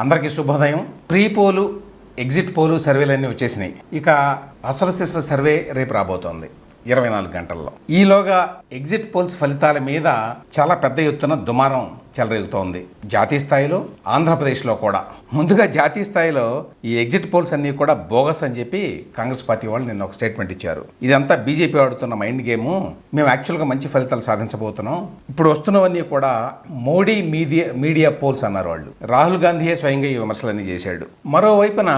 అందరికీ శుభోదయం. Pre poll exit poll సర్వేలన్నీ వచ్చేసినాయి. ఇక అసలు సిసల సర్వే రేపు రాబోతోంది ఇరవై నాలుగు గంటల్లో. ఈలోగా ఎగ్జిట్ పోల్స్ ఫలితాల మీద చాలా పెద్ద ఎత్తున దుమారం చెలరేగుతోంది. జాతీయ స్థాయిలో ఆంధ్రప్రదేశ్లో కూడా. ముందుగా జాతీయ స్థాయిలో ఈ ఎగ్జిట్ పోల్స్ అన్నీ కూడా బోగస్ అని చెప్పి కాంగ్రెస్ పార్టీ వాళ్ళు నిన్న ఒక స్టేట్మెంట్ ఇచ్చారు. ఇదంతా బీజేపీ ఆడుతున్న మైండ్ గేమ్ మేము యాక్చువల్గా మంచి ఫలితాలు సాధించబోతున్నాం. ఇప్పుడు వస్తున్నవన్నీ కూడా మోడీ మీడియా మీడియా పోల్స్ అన్నారు వాళ్ళు. రాహుల్ గాంధీయే స్వయంగా ఈ విమర్శలన్నీ చేశాడు. మరోవైపున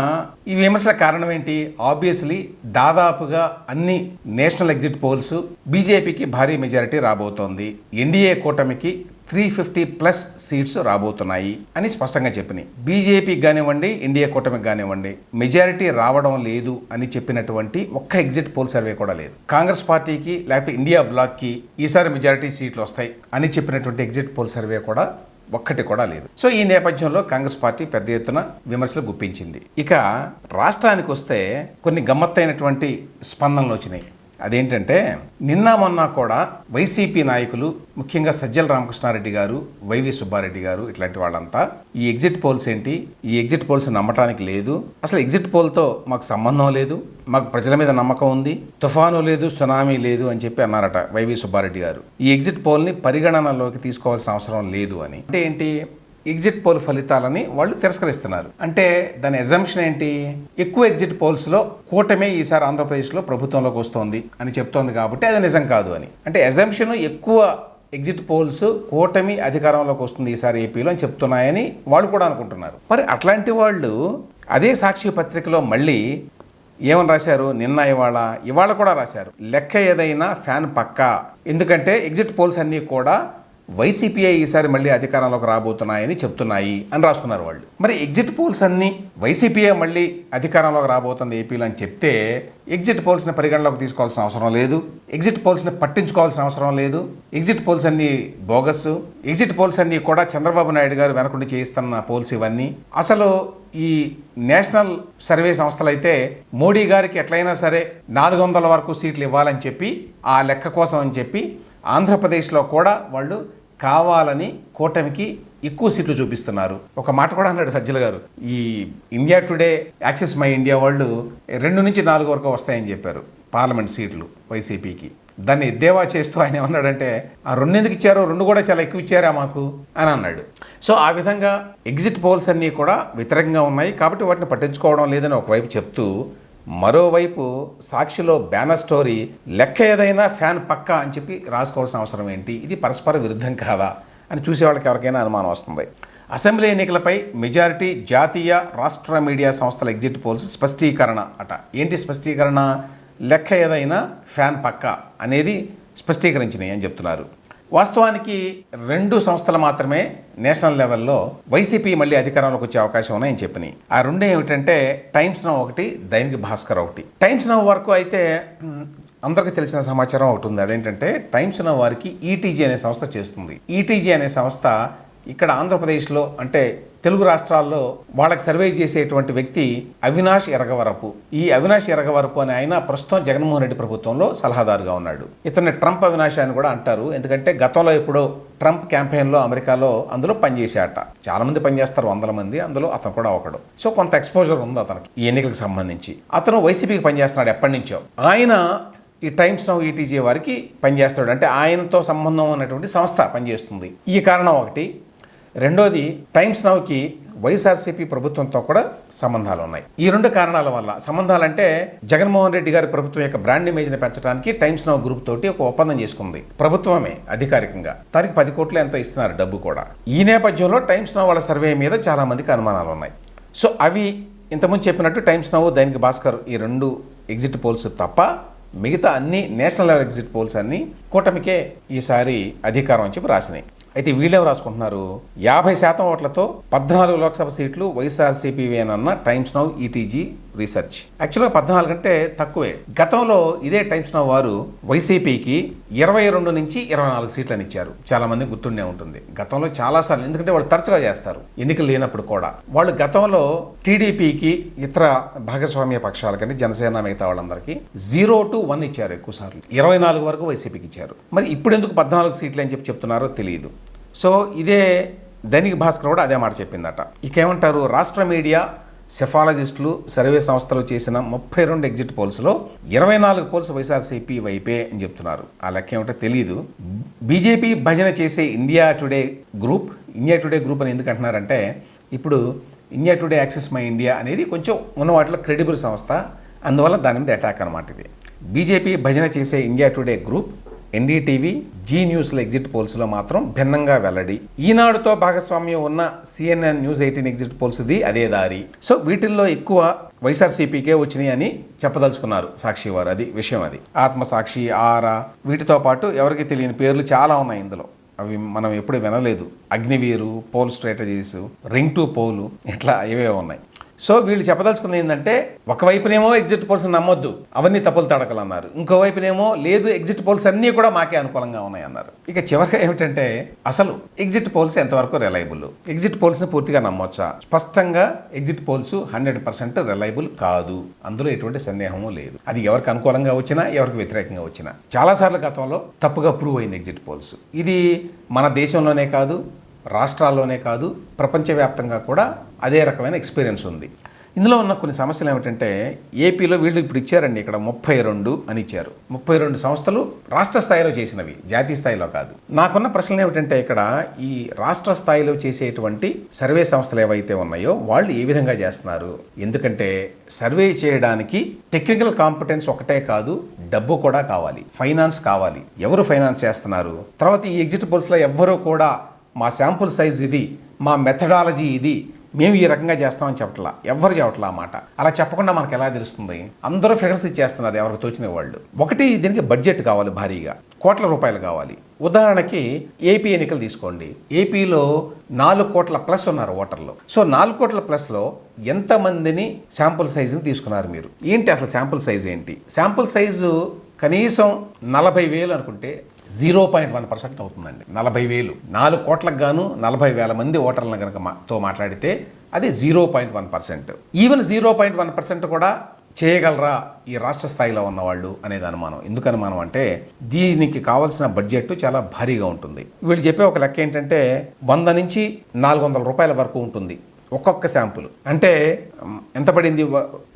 ఈ విమర్శల కారణం ఏంటి? ఆబ్వియస్లీ దాదాపుగా అన్ని నేషనల్ ఎగ్జిట్ పోల్స్ బీజేపీకి భారీ మెజారిటీ రాబోతోంది. ఎన్డీఏ కూటమికి త్రీ ఫిఫ్టీ ప్లస్ సీట్స్ రాబోతున్నాయి అని స్పష్టంగా చెప్పినాయి. బీజేపీకి కానివ్వండి ఇండియా కూటమికి కానివ్వండి మెజారిటీ రావడం లేదు అని చెప్పినటువంటి ఒక్క ఎగ్జిట్ పోల్ సర్వే కూడా లేదు. కాంగ్రెస్ పార్టీకి లేకపోతే ఇండియా బ్లాక్కి ఈసారి మెజారిటీ సీట్లు వస్తాయి అని చెప్పినటువంటి ఎగ్జిట్ పోల్ సర్వే కూడా ఒక్కటి కూడా లేదు. సో ఈ నేపథ్యంలో కాంగ్రెస్ పార్టీ పెద్ద ఎత్తున విమర్శలు గుప్పించింది. ఇక రాష్ట్రానికి వస్తే కొన్ని గమ్మత్తైనటువంటి స్పందనలు వచ్చినాయి. అదేంటంటే నిన్న మొన్న కూడా వైసీపీ నాయకులు ముఖ్యంగా సజ్జల రామకృష్ణారెడ్డి గారు వైవి సుబ్బారెడ్డి గారు ఇట్లాంటి వాళ్ళంతా ఈ ఎగ్జిట్ పోల్స్ ఏంటి? ఈ ఎగ్జిట్ పోల్స్ నమ్మటానికి లేదు. అసలు ఎగ్జిట్ పోల్తో మాకు సంబంధం లేదు. మాకు ప్రజల మీద నమ్మకం ఉంది. తుఫాను లేదు సునామీ లేదు అని చెప్పి అన్నారట వైవి సుబ్బారెడ్డి గారు. ఈ ఎగ్జిట్ పోల్ని పరిగణనలోకి తీసుకోవాల్సిన అవసరం లేదు అని. అంటే ఏంటి? ఎగ్జిట్ పోల్ ఫలితాలని వాళ్ళు తిరస్కరిస్తున్నారు. అంటే దాని ఎగ్జంప్షన్ ఏంటి? ఎక్కువ ఎగ్జిట్ పోల్స్లో కూటమే ఈసారి ఆంధ్రప్రదేశ్లో ప్రభుత్వంలోకి వస్తోంది అని చెప్తోంది కాబట్టి అది నిజం కాదు అని. అంటే ఎగ్జంప్షన్ ఎక్కువ ఎగ్జిట్ పోల్స్ కూటమి అధికారంలోకి వస్తుంది ఈసారి ఏపీలో అని చెప్తున్నాయని వాళ్ళు కూడా అనుకుంటున్నారు. మరి అట్లాంటి వాళ్ళు అదే సాక్షి పత్రికలో మళ్ళీ ఏమని రాశారు? నిన్న ఇవాళ ఇవాళ కూడా రాశారు. లెక్క ఏదైనా ఫ్యాన్ పక్కా. ఎందుకంటే ఎగ్జిట్ పోల్స్ అన్నీ కూడా వైసీపీఐ ఈసారి మళ్ళీ అధికారంలోకి రాబోతున్నాయని చెప్తున్నాయి అని రాసుకున్నారు వాళ్ళు. మరి ఎగ్జిట్ పోల్స్ అన్నీ వైసీపీఏ మళ్ళీ అధికారంలోకి రాబోతుంది ఏపీలో అని చెప్తే ఎగ్జిట్ పోల్స్ని పరిగణలోకి తీసుకోవాల్సిన అవసరం లేదు. ఎగ్జిట్ పోల్స్ని పట్టించుకోవాల్సిన అవసరం లేదు. ఎగ్జిట్ పోల్స్ అన్నీ బోగస్ ఎగ్జిట్ పోల్స్ అన్నీ కూడా చంద్రబాబు నాయుడు గారు వెనకుండి చేయిస్తున్న పోల్స్ ఇవన్నీ. అసలు ఈ నేషనల్ సర్వే సంస్థలు అయితే మోడీ గారికి ఎట్లయినా సరే నాలుగు వందల వరకు సీట్లు ఇవ్వాలని చెప్పి ఆ లెక్క కోసం అని చెప్పి ఆంధ్రప్రదేశ్లో కూడా వాళ్ళు కావాలని కూటమికి ఎక్కువ సీట్లు చూపిస్తున్నారు. ఒక మాట కూడా అన్నాడు సజ్జల గారు. ఈ India Today Axis My India వాళ్ళు రెండు నుంచి నాలుగు వరకు వస్తాయని చెప్పారు పార్లమెంట్ సీట్లు వైసీపీకి. దాన్ని ఎద్దేవా చేస్తూ ఆయన ఏమన్నాడంటే ఆ రెండెందుకు ఇచ్చారో? రెండు కూడా చాలా ఎక్కువ ఇచ్చారా మాకు? అని అన్నాడు. సో ఆ విధంగా ఎగ్జిట్ పోల్స్ అన్నీ కూడా వ్యతిరేకంగా ఉన్నాయి కాబట్టి వాటిని పట్టించుకోవడం లేదని ఒకవైపు చెప్తూ మరోవైపు సాక్షిలో బ్యానర్ స్టోరీ లెక్క ఏదైనా ఫ్యాన్ పక్కా అని చెప్పి రాసుకోవాల్సిన అవసరం ఏంటి? ఇది పరస్పర విరుద్ధం కాదా? అని చూసేవాళ్ళకి ఎవరికైనా అనుమానం వస్తుంది. అసెంబ్లీ ఎన్నికలపై మెజారిటీ జాతీయ రాష్ట్ర మీడియా సంస్థల ఎగ్జిట్ పోల్స్ స్పష్టీకరణ అట. ఏంటి స్పష్టీకరణ? లెక్క ఏదైనా ఫ్యాన్ పక్కా అనేది స్పష్టీకరించినాయి అని చెప్తున్నారు. వాస్తవానికి రెండు సంస్థలు మాత్రమే నేషనల్ లెవెల్లో వైసీపీ మళ్ళీ అధికారంలోకి వచ్చే అవకాశం ఉన్నాయని చెప్పినాయి ఆ రెండు ఏమిటంటే టైమ్స్ నౌ ఒకటి దైనిక భాస్కర్ ఒకటి. టైమ్స్ నౌ వరకు అయితే అందరికీ తెలిసిన సమాచారం ఒకటి ఉంది. అదేంటంటే టైమ్స్ నౌ వారికి ఈటీజీ అనే సంస్థ చేస్తుంది. ఈటీజీ అనే సంస్థ ఇక్కడ ఆంధ్రప్రదేశ్లో అంటే తెలుగు రాష్ట్రాల్లో వాళ్ళకి సర్వే చేసేటువంటి వ్యక్తి అవినాష్ ఎరగవరపు. ఈ అవినాష్ ఎరగవరపు అనే ఆయన ప్రస్తుతం జగన్మోహన్ రెడ్డి ప్రభుత్వంలో సలహాదారుగా ఉన్నాడు. ఇతన్ని ట్రంప్ అవినాష్ అని కూడా అంటారు. ఎందుకంటే గతంలో ఎప్పుడో ట్రంప్ క్యాంపెయిన్లో అమెరికాలో అందులో పనిచేశాట. చాలా మంది పనిచేస్తారు వందల మంది అందులో అతను కూడా ఒకడు. సో కొంత ఎక్స్పోజర్ ఉంది అతనికి ఈ ఎన్నికలకు సంబంధించి. అతను వైసీపీకి పనిచేస్తున్నాడు ఎప్పటి నుంచో. ఆయన ఈ టైమ్స్ నౌ ఈటీజీ వారికి పనిచేస్తాడు. అంటే ఆయనతో సంబంధం ఉన్నటువంటి సంస్థ పనిచేస్తుంది. ఈ కారణం ఒకటి. రెండోది టైమ్స్ నౌకి వైఎస్ఆర్సీపీ ప్రభుత్వంతో కూడా సంబంధాలు ఉన్నాయి. ఈ రెండు కారణాల వల్ల. సంబంధాలంటే జగన్మోహన్ రెడ్డి గారి ప్రభుత్వం యొక్క బ్రాండ్ ఇమేజ్ని పెంచడానికి టైమ్స్ నౌ గ్రూప్ తోటి ఒక ఒప్పందం చేసుకుంది. ప్రభుత్వమే అధికారికంగా. దానికి పది కోట్లు ఎంతో ఇస్తున్నారు డబ్బు కూడా. ఈ నేపథ్యంలో టైమ్స్ నౌ వాళ్ళ సర్వే మీద చాలా మందికి అనుమానాలు ఉన్నాయి. సో అవి ఇంతకుముందు చెప్పినట్టు టైమ్స్ నౌ దైనిక భాస్కర్ ఈ రెండు ఎగ్జిట్ పోల్స్ తప్ప మిగతా అన్ని నేషనల్ లెవెల్ ఎగ్జిట్ పోల్స్ అన్ని కూటమికే ఈసారి అధికారం అని చెప్పి రాసినాయి. అయితే వీళ్ళెవరు రాసుకుంటున్నారు? యాభై శాతం ఓట్లతో పద్నాలుగు లోక్సభ సీట్లు వైఎస్ఆర్సీపీవేనన్న టైమ్స్ నౌ ఈటీజీ రీసెర్చ్. యాక్చువల్గా పద్నాలుగు కంటే తక్కువే. గతంలో ఇదే టైమ్స్ నౌ వారు వైసీపీకి ఇరవై రెండు నుంచి ఇరవై నాలుగు సీట్లను ఇచ్చారు. చాలా మంది గుర్తుండే ఉంటుంది. గతంలో చాలాసార్లు ఎందుకంటే వాళ్ళు తరచుగా చేస్తారు ఎన్నికలు లేనప్పుడు కూడా. వాళ్ళు గతంలో టీడీపీకి ఇతర భాగస్వామ్య పక్షాల కంటే జనసేన మిగతా వాళ్ళందరికీ జీరో టు వన్ ఇచ్చారు ఎక్కువసార్లు ఇరవై నాలుగు వరకు వైసీపీకి ఇచ్చారు. మరి ఇప్పుడు ఎందుకు పద్నాలుగు సీట్లు అని చెప్పి చెప్తున్నారో తెలియదు సో ఇదే దైనిక భాస్కర్ కూడా అదే మాట చెప్పిందట. ఇక ఏమంటారు రాష్ట్ర మీడియా సెఫాలజిస్టులు సర్వే సంస్థలు చేసిన ముప్పై రెండు ఎగ్జిట్ పోల్స్లో ఇరవై నాలుగు పోల్స్ వైఎస్ఆర్సీపీ వైపే అని చెప్తున్నారు. ఆ లెక్క ఏమిటో తెలియదు బీజేపీ భజన చేసే India Today group India Today group అని ఎందుకు అంటున్నారంటే ఇప్పుడు India Today Axis My India అనేది కొంచెం ఉన్న వాటిలో క్రెడిబుల్ సంస్థ అందువల్ల దాని మీద అటాక్ అనమాట ఇది. బీజేపీ భజన చేసే India Today group NDTV Zee న్యూస్ల exit పోల్స్లో మాత్రం భిన్నంగా వెల్లడి. ఈనాడుతో భాగస్వామ్యం ఉన్న సిఎన్ఎన్ న్యూస్ ఎయిటీన్ ఎగ్జిట్ పోల్స్ది అదే దారి. సో వీటిల్లో ఎక్కువ వైఎస్ఆర్సీపీకే వచ్చినాయి అని చెప్పదలుచుకున్నారు సాక్షి వారు అది విషయం అది. ఆత్మసాక్షి ఆరా వీటితో పాటు ఎవరికి తెలియని పేర్లు చాలా ఉన్నాయి ఇందులో. అవి మనం ఎప్పుడు వినలేదు. Agniveer poll strategies ring to poll ఇట్లా ఇవే ఉన్నాయి. సో వీళ్ళు చెప్పదలుచుకుంది ఏంటంటే ఒకవైపునేమో ఎగ్జిట్ పోల్స్ నమ్మొద్దు అవన్నీ తప్పులు తడకలు అన్నారు ఇంకోవైపునేమో లేదు ఎగ్జిట్ పోల్స్ అన్నీ కూడా మాకే అనుకూలంగా ఉన్నాయి అన్నారు ఇక చివరిగా ఏమిటంటే అసలు ఎగ్జిట్ పోల్స్ ఎంతవరకు రిలయబుల్ ఎగ్జిట్ పోల్స్ని పూర్తిగా నమ్మొచ్చా? స్పష్టంగా exit polls hundred percent reliable కాదు. అందులో ఎటువంటి సందేహము లేదు. అది ఎవరికి అనుకూలంగా వచ్చినా ఎవరికి వ్యతిరేకంగా వచ్చినా. చాలాసార్లు గతంలో తప్పుగా ప్రూవ్ అయింది ఎగ్జిట్ పోల్స్ ఇది మన దేశంలోనే కాదు రాష్ట్రాల్లోనే కాదు ప్రపంచవ్యాప్తంగా కూడా అదే రకమైన ఎక్స్పీరియన్స్ ఉంది. ఇందులో ఉన్న కొన్ని సమస్యలు ఏమిటంటే ఏపీలో వీళ్ళు ఇప్పుడు ఇచ్చారండి ఇక్కడ ముప్పై రెండు అని ఇచ్చారు. ముప్పై రెండు సంస్థలు రాష్ట్ర స్థాయిలో చేసినవి జాతీయ స్థాయిలో కాదు. నాకున్న ప్రశ్నలు ఏమిటంటే ఇక్కడ ఈ రాష్ట్ర స్థాయిలో చేసేటువంటి సర్వే సంస్థలు ఏవైతే ఉన్నాయో వాళ్ళు ఏ విధంగా చేస్తున్నారు? ఎందుకంటే సర్వే చేయడానికి టెక్నికల్ కాంపిటెన్స్ ఒకటే కాదు డబ్బు కూడా కావాలి ఫైనాన్స్ కావాలి. ఎవరు ఫైనాన్స్ చేస్తున్నారు? తర్వాత ఈ ఎగ్జిట్ పోల్స్లో ఎవ్వరూ కూడా మా శాంపుల్ సైజ్ ఇది మా మెథడాలజీ ఇది మేము ఈ రకంగా చేస్తామని చెప్పట్లా. ఎవరు చెప్పట్లా అన్నమాట మాట. అలా చెప్పకుండా మనకు ఎలా తెలుస్తుంది? అందరూ ఫిగర్స్ ఇచ్చేస్తున్నారు ఎవరికి తోచిన వాళ్ళు. ఒకటి దీనికి బడ్జెట్ కావాలి భారీగా. కోట్ల రూపాయలు కావాలి. ఉదాహరణకి ఏపీ ఎన్నికలు తీసుకోండి. ఏపీలో నాలుగు కోట్ల ప్లస్ ఉన్నారు ఓటర్లు. సో నాలుగు కోట్ల ప్లస్లో ఎంతమందిని శాంపుల్ సైజుని తీసుకున్నారు మీరు? ఏంటి అసలు శాంపుల్ సైజ్ ఏంటి? శాంపుల్ సైజు కనీసం నలభై వేలు అనుకుంటే జీరో పాయింట్ వన్ పర్సెంట్ అవుతుందండి. నలభై వేలు. నాలుగు కోట్లకు గాను నలభై వేల మంది ఓటర్లను కనుక మాతో మాట్లాడితే అది zero point one percent. Even zero point one percent కూడా చేయగలరా ఈ రాష్ట్ర స్థాయిలో ఉన్నవాళ్ళు అనేది అనుమానం. ఎందుకు అనుమానం అంటే దీనికి కావాల్సిన బడ్జెట్ చాలా భారీగా ఉంటుంది. వీళ్ళు చెప్పే ఒక లెక్క ఏంటంటే వంద నుంచి నాలుగు వందల రూపాయల వరకు ఉంటుంది. ఒక్కొక్క శాంపుల్. అంటే ఎంత పడింది?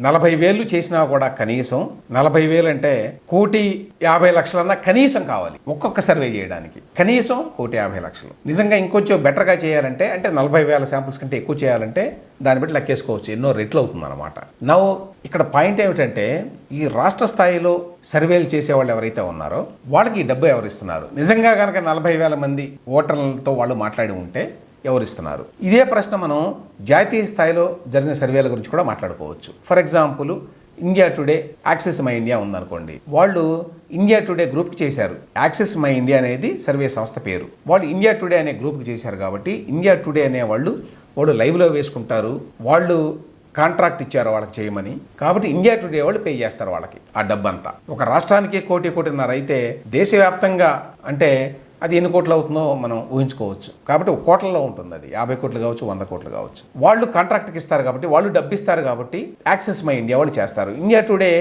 నలభై వేలు చేసినా కూడా కనీసం నలభై వేలు అంటే కోటి యాభై లక్షలన్నా కనీసం కావాలి. ఒక్కొక్క సర్వే చేయడానికి. కనీసం కోటి యాభై లక్షలు. నిజంగా ఇంకొంచెం బెటర్గా చేయాలంటే అంటే నలభై వేల శాంపుల్స్ కంటే ఎక్కువ చేయాలంటే దాన్ని బట్టి లెక్కేసుకోవచ్చు. ఎన్నో రెట్లు అవుతుంది అనమాట నవ్వు ఇక్కడ పాయింట్ ఏమిటంటే ఈ రాష్ట్ర స్థాయిలో సర్వేలు చేసేవాళ్ళు ఎవరైతే ఉన్నారో వాళ్ళకి ఈ డబ్బు ఎవరు ఇస్తున్నారు? నిజంగా కనుక నలభై వేల మంది ఓటర్లతో వాళ్ళు మాట్లాడి ఉంటే ఎవరు ఇస్తున్నారు ఇదే ప్రశ్న మనం జాతీయ స్థాయిలో జరిగిన సర్వేల గురించి కూడా మాట్లాడుకోవచ్చు. For example India Today Axis My India ఉందనుకోండి. వాళ్ళు ఇండియా టుడే గ్రూప్కి చేశారు. యాక్సెస్ మై ఇండియా అనేది సర్వే సంస్థ పేరు. వాళ్ళు ఇండియా టుడే అనే గ్రూప్కి చేశారు కాబట్టి ఇండియా టుడే అనే వాళ్ళు వాళ్ళు లైవ్లో వేసుకుంటారు. వాళ్ళు కాంట్రాక్ట్ ఇచ్చారు వాళ్ళకి చేయమని. కాబట్టి ఇండియా టుడే వాళ్ళు పే చేస్తారు వాళ్ళకి ఆ డబ్బంతా. ఒక రాష్ట్రానికి కోటి కోటిన్నర అయితే దేశవ్యాప్తంగా అంటే అది ఎన్ని కోట్లు అవుతుందో మనం ఊహించుకోవచ్చు. కాబట్టి ఒక కోట్లలో ఉంటుంది అది. యాభై కోట్లు కావచ్చు వంద కోట్లు కావచ్చు. వాళ్ళు కాంట్రాక్ట్కి ఇస్తారు కాబట్టి వాళ్ళు డబ్బిస్తారు కాబట్టి యాక్సెస్ మై ఇండియా వాళ్ళు చేస్తారు. ఇండియా టుడే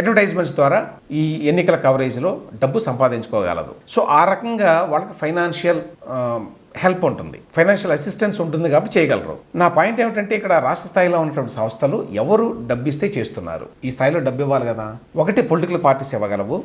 అడ్వర్టైజ్మెంట్స్ ద్వారా ఈ ఎన్నికల కవరేజ్లో డబ్బు సంపాదించుకోగలదు. సో ఆ రకంగా వాళ్ళకి ఫైనాన్షియల్ హెల్ప్ ఉంటుంది. ఫైనాన్షియల్ అసిస్టెన్స్ ఉంటుంది కాబట్టి చేయగలరు. నా పాయింట్ ఏమిటంటే ఇక్కడ రాష్ట్ర స్థాయిలో ఉన్నటువంటి సంస్థలు ఎవరు డబ్బిస్తే చేస్తున్నారు? ఈ స్థాయిలో డబ్బు ఇవ్వాలి కదా. ఒకటి పొలిటికల్ పార్టీస్ ఇవ్వగలవు.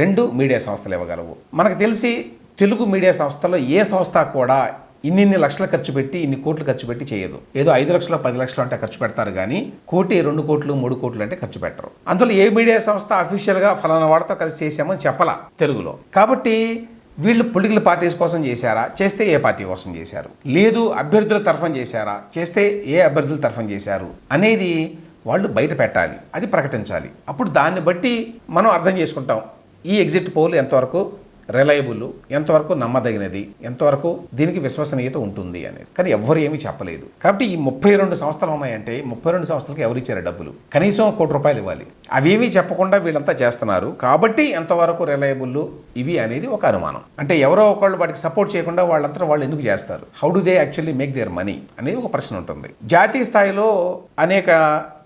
రెండు మీడియా సంస్థలు ఇవ్వగలవు. మనకు తెలిసి తెలుగు మీడియా సంస్థలో ఏ సంస్థ కూడా ఇన్నిన్ని లక్షలు ఖర్చు పెట్టి ఇన్ని కోట్లు ఖర్చు పెట్టి చేయదు. ఏదో ఐదు లక్షలు పది లక్షలు అంటే ఖర్చు పెడతారు కానీ కోటి రెండు కోట్లు మూడు కోట్లు అంటే ఖర్చు పెట్టరు. అందులో ఏ మీడియా సంస్థ అఫీషియల్గా ఫలానా వాడితో కలిసి చేశామని చెప్పాల తెలుగులో. కాబట్టి వీళ్ళు పొలిటికల్ పార్టీస్ కోసం చేశారా? చేస్తే ఏ పార్టీ కోసం చేశారు? లేదు అభ్యర్థుల తరఫున చేశారా? చేస్తే ఏ అభ్యర్థుల తరఫున చేశారు? అనేది వాళ్ళు బయట పెట్టాలి. అది ప్రకటించాలి. అప్పుడు దాన్ని బట్టి మనం అర్థం చేసుకుంటాం. ఈ ఎగ్జిట్ పోల్ ఎంతవరకు రిలయబుల్ ఎంతవరకు నమ్మదగినది ఎంతవరకు దీనికి విశ్వసనీయత ఉంటుంది అనేది. కానీ ఎవ్వరు ఏమీ చెప్పలేదు. కాబట్టి ఈ ముప్పై రెండు సంస్థలు ఉన్నాయంటే ముప్పై రెండు సంస్థలకు ఎవరు ఇచ్చారు డబ్బులు? కనీసం కోటి రూపాయలు ఇవ్వాలి. అవేమీ చెప్పకుండా వీళ్ళంతా చేస్తున్నారు. కాబట్టి ఎంతవరకు రిలయబుల్ ఇవి అనేది ఒక అనుమానం. అంటే ఎవరో ఒకళ్ళు వాటికి సపోర్ట్ చేయకుండా వాళ్ళంతా వాళ్ళు ఎందుకు చేస్తారు? How do they actually make their money అనేది ఒక ప్రశ్న ఉంటుంది. జాతీయ స్థాయిలో అనేక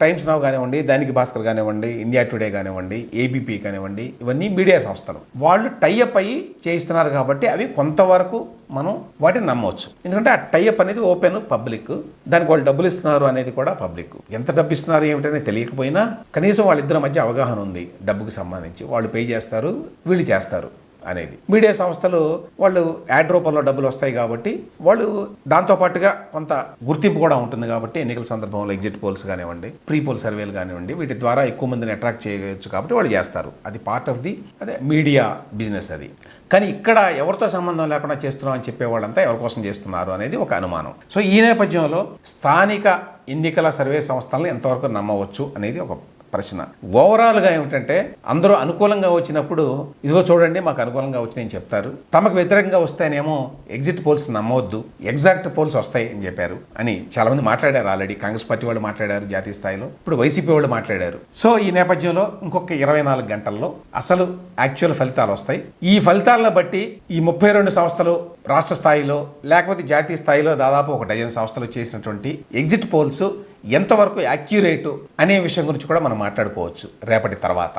టైమ్స్ నౌ కానివ్వండి దైనిక భాస్కర్ కానివ్వండి ఇండియా టుడే కానివ్వండి ఏబీపీ కానివ్వండి ఇవన్నీ మీడియా సంస్థలు. వాళ్ళు టైఅప్ అయ్యి చేయిస్తున్నారు కాబట్టి అవి కొంతవరకు మనం వాటిని నమ్మవచ్చు. ఎందుకంటే ఆ టైఅప్ అనేది ఓపెన్ పబ్లిక్ దానికి వాళ్ళు డబ్బులు ఇస్తున్నారు అనేది కూడా పబ్లిక్ ఎంత డబ్బు ఇస్తున్నారు ఏమిటనే తెలియకపోయినా కనీసం వాళ్ళిద్దరి మధ్య అవగాహన ఉంది. డబ్బుకి సంబంధించి వాళ్ళు పే చేస్తారు వీళ్ళు చేస్తారు. అనేది. మీడియా సంస్థలు వాళ్ళు యాడ్ రూపంలో డబ్బులు వస్తాయి కాబట్టి వాళ్ళు దాంతో పాటుగా కొంత గుర్తింపు కూడా ఉంటుంది కాబట్టి ఎన్నికల సందర్భంలో ఎగ్జిట్ పోల్స్ కానివ్వండి ప్రీ పోల్ సర్వేలు కానివ్వండి వీటి ద్వారా ఎక్కువ మందిని అట్రాక్ట్ చేయవచ్చు కాబట్టి వాళ్ళు చేస్తారు. అది పార్ట్ ఆఫ్ ది అదే మీడియా బిజినెస్ అది. కానీ ఇక్కడ ఎవరితో సంబంధం లేకుండా చేస్తున్నాం అని చెప్పే వాళ్ళంతా ఎవరి కోసం చేస్తున్నారు అనేది ఒక అనుమానం. సో ఈ నేపథ్యంలో స్థానిక ఎన్నికల సర్వే సంస్థలను ఎంతవరకు నమ్మవచ్చు అనేది ఒక ప్రశ్న. ఓవరాల్గా ఏమిటంటే అందరూ అనుకూలంగా వచ్చినప్పుడు ఇదిగో చూడండి మాకు అనుకూలంగా వచ్చినాయని చెప్తారు. తమకు వ్యతిరేకంగా వస్తాయనేమో ఎగ్జిట్ పోల్స్ నమ్మవద్దు ఎగ్జాక్ట్ పోల్స్ వస్తాయి అని చెప్పారు అని చాలామంది మాట్లాడారు ఆల్రెడీ కాంగ్రెస్ పార్టీ వాళ్ళు మాట్లాడారు జాతీయ స్థాయిలో. ఇప్పుడు వైసీపీ వాళ్ళు మాట్లాడారు. సో ఈ నేపథ్యంలో ఇంకొక ఇరవై నాలుగు గంటల్లో అసలు యాక్చువల్ ఫలితాలు వస్తాయి. ఈ ఫలితాలను బట్టి ఈ ముప్పై రెండు సంస్థలు రాష్ట్ర స్థాయిలో లేకపోతే జాతీయ స్థాయిలో దాదాపు ఒక డజన్ సంస్థలు చేసినటువంటి ఎగ్జిట్ పోల్స్ ఎంతవరకు యాక్యురేటు అనే విషయం గురించి కూడా మనం మాట్లాడుకోవచ్చు రేపటి తర్వాత.